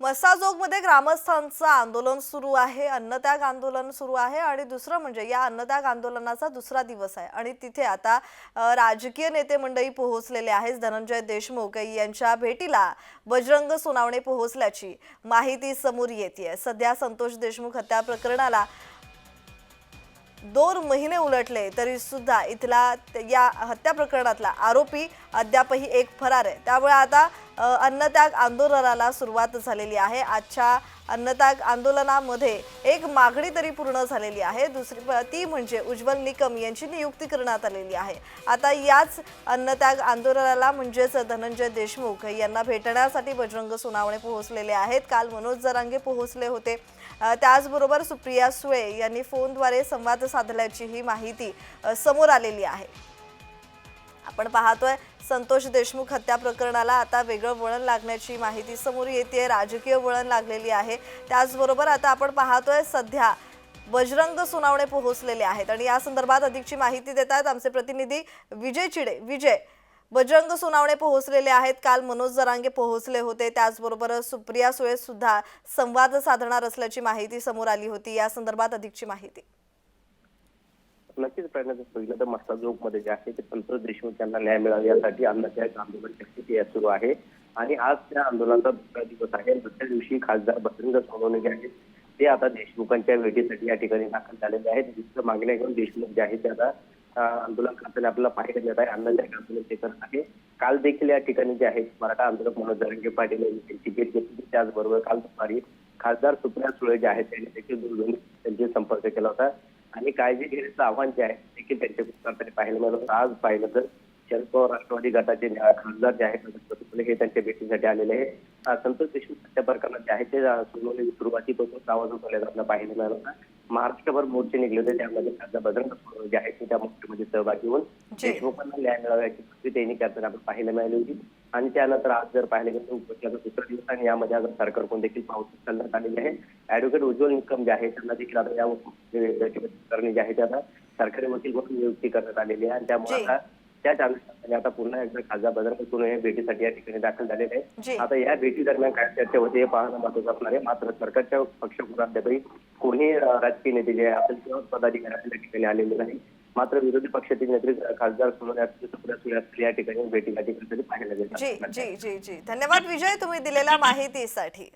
मसाजोगमध्ये ग्रामस्थांचं आंदोलन सुरू आहे अन्नत्याग आंदोलन सुरू आहे आणि दुसरं म्हणजे या अन्नत्याग आंदोलनाचा दुसरा दिवस आहे. आणि तिथे आता राजकीय नेते मंडळी पोहोचलेले आहेत. धनंजय देशमुख यांच्या भेटीला बजरंग सोनावणे पोहोचल्याची माहिती समोर येते सध्या संतोष देशमुख हत्या प्रकरणाला दोन महिने उलटले तरी सुद्धा इथला या हत्या प्रकरणातला आरोपी अद्यापही एक फरार आहे. त्यामुळे आता अन्नत्याग आंदोलनाला सुरुवात झालेली आहे. आजच्या अन्नत्याग आंदोलनामध्ये एक मागणी तरी पूर्ण झालेली आहे. दुसरी ती म्हणजे उज्ज्वल निकम यांची नियुक्ती करण्यात आलेली आहे. आता याच अन्नत्याग आंदोलनाला म्हणजेच धनंजय देशमुख यांना भेटण्यासाठी बजरंग सोनावणे पोहोचलेले आहेत. काल मनोज जरांगे पोहोचले होते. त्याचबरोबर सुप्रिया सुळे यांनी फोनद्वारे संवाद साधल्याची ही माहिती समोर आलेली आहे. आपण पाहतोय संतोष देशमुख हत्या प्रकरणाला आता वेगळं वळण लागण्याची माहिती समोर येते राजकीय वळण लागलेली आहे. त्याचबरोबर आता आपण पाहतोय सध्या बजरंग सुनावणे पोहोचलेले आहेत आणि या संदर्भात अधिकची माहिती देत आहेत आमचे प्रतिनिधी विजय चिडे. विजय बजरंग सुनावणे पोहोचलेले आहेत. काल मनोज जरांगे पोहोचले होते. त्याचबरोबर सुप्रिया सुळे सुद्धा संवाद साधणार असल्याची माहिती समोर आली होती. या संदर्भात अधिकची माहिती. नक्कीच प्रयत्न बघितलं तर मस्ताजोगमध्ये जे आहे ते पंतप्रधान देशमुख यांना न्याय मिळावा यासाठी अन्नत्याग आंदोलन शक्ती सुरू आहे. आणि आज त्या आंदोलनाचा दुसरा दिवस आहे. दुसऱ्या दिवशी खासदार बजरंग सोनवणे जे आहेत ते आता देशमुखांच्या भेटीसाठी या ठिकाणी दाखल झालेले आहेत. विविध मागण्या घेऊन देशमुख जे आहेत ते आता आंदोलन करताना आपल्याला पाहायला मिळत आहे. अन्नत्याग आंदोलन ते करत आहे. काल देखील या ठिकाणी जे आहेत मराठा आंदोलक मनोज जरंगे पाटील यांनी त्यांची भेट घेतली त्याचबरोबर काल दुपारी खासदार सुप्रिया सुळे जे आहेत त्यांनी देखील दूरध्वनी त्यांची संपर्क केला होता. आणि काळजी घेण्याचं आव्हान जे आहे देखील त्यांच्या करताना पाहायला मिळालं. आज पाहिलं तर शरद पवार राष्ट्रवादी गटाचे खासदार जे आहेत हे त्यांच्या भेटीसाठी आलेले आहे अं, संतोष देशमुख हत्या प्रकरणात जे आहे ते सुरुवाती सुरुवातीपासून आवाज उठवल्याचं आपल्याला पाहायला मिळालं होतं. महाराष्ट्रभर मोर्चे निघले होते त्यामध्ये खासदार बजरंग सोनवणे जे आहेत ते त्या मोर्चामध्ये सहभागी होऊन. देशमुखांना न्याय मिळावा याची कृती त्यांनी करताना आपण पाहायला मिळाली होती. आणि त्यानंतर आज जर पाहायला गेलं उपोषणाचा दुसरा दिवस आणि यामध्ये आज सरकार कोण देखील पावती चालण्यात आलेली आहे. ऍडव्होकेट उज्ज्वल निकम जे आहे त्यांना देखील आता या करणे जे आहे ते आता सरकारी वकील म्हणून नियुक्ती करण्यात आलेली आहे. आणि त्यामुळे. आता त्याच अनुषंगाने आता पुन्हा एकदा खासदार सोनवणे हे भेटीसाठी या ठिकाणी दाखल झालेले. आहे आता या भेटी दरम्यान काय चर्चा होते हे पाहणं महत्वाचं असणार आहे. मात्र सरकारच्या पक्षप्रधान कोणी अं, राजकीय नेते जे आहे असेल किंवा पदाधिकारी आपल्या ठिकाणी आलेले नाही मात्र विरोधी पक्षातील नेते खासदार सुप्रिया या ठिकाणी भेटी या ठिकाणी पाहायला जी जी जी जी. धन्यवाद विजय तुम्ही दिलेल्या माहितीसाठी.